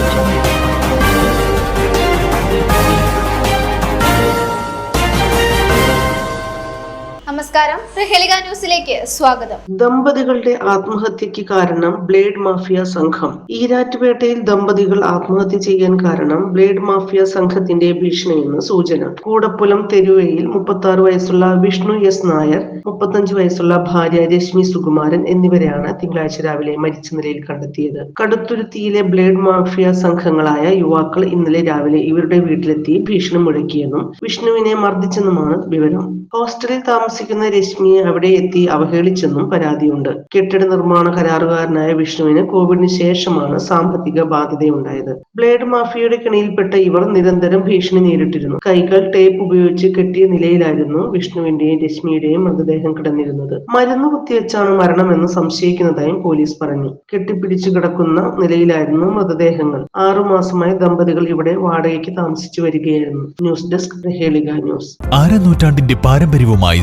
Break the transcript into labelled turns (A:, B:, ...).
A: Rachel. നമസ്കാരം. പ്രഹേലിക ന്യൂസിലേക്ക് സ്വാഗതം.
B: ദമ്പതികളുടെ ആത്മഹത്യക്ക് കാരണം ബ്ലേഡ് മാഫിയ സംഘം. ഈരാറ്റുപേട്ടയിൽ ദമ്പതികൾ ആത്മഹത്യ ചെയ്യാൻ കാരണം ബ്ലേഡ് മാഫിയ സംഘത്തിന്റെ ഭീഷണിയെന്ന് സൂചന. കൂടപ്പുലം തെരുവയിൽ മുപ്പത്തി ആറ് വയസ്സുള്ള വിഷ്ണു എസ് നായർ മുപ്പത്തഞ്ച് വയസ്സുള്ള ഭാര്യ രശ്മി സുകുമാരൻ എന്നിവരെയാണ് തിങ്കളാഴ്ച രാവിലെ മരിച്ച നിലയിൽ കണ്ടെത്തിയത്. കടുത്തുരുത്തിയിലെ ബ്ലേഡ് മാഫിയ സംഘങ്ങളായ യുവാക്കൾ ഇന്നലെ രാവിലെ ഇവരുടെ വീട്ടിലെത്തി ഭീഷണി മുഴക്കിയെന്നും വിഷ്ണുവിനെ മർദ്ദിച്ചെന്നുമാണ് വിവരം. ഹോസ്റ്റലിൽ താമസിക്കുന്ന രശ്മിയെ അവിടെ എത്തി അവഹേളിച്ചെന്നും പരാതിയുണ്ട്. കെട്ടിട നിർമ്മാണ കരാറുകാരനായ വിഷ്ണുവിന് കോവിഡിന് ശേഷമാണ് സാമ്പത്തിക ബാധ്യതയുണ്ടായത്. ബ്ലേഡ് മാഫിയയുടെ കെണിയിൽപ്പെട്ട ഇവർ നിരന്തരം ഭീഷണി നേരിട്ടിരുന്നു. കൈകൾ ടേപ്പ് ഉപയോഗിച്ച് കെട്ടിയ നിലയിലായിരുന്നു വിഷ്ണുവിന്റെയും രശ്മിയുടെയും മൃതദേഹം കിടന്നിരുന്നത്. മരുന്ന് കുത്തിവെച്ചാണ് മരണമെന്ന് സംശയിക്കുന്നതായും പോലീസ് പറഞ്ഞു. കെട്ടിപ്പിടിച്ചു കിടക്കുന്ന നിലയിലായിരുന്നു മൃതദേഹങ്ങൾ. ആറുമാസമായി ദമ്പതികൾ ഇവിടെ വാടകയ്ക്ക് താമസിച്ചു വരികയായിരുന്നു. News desk news.
C: അരനൂറ്റാണ്ടിന്റെ പാരമ്പര്യവുമായി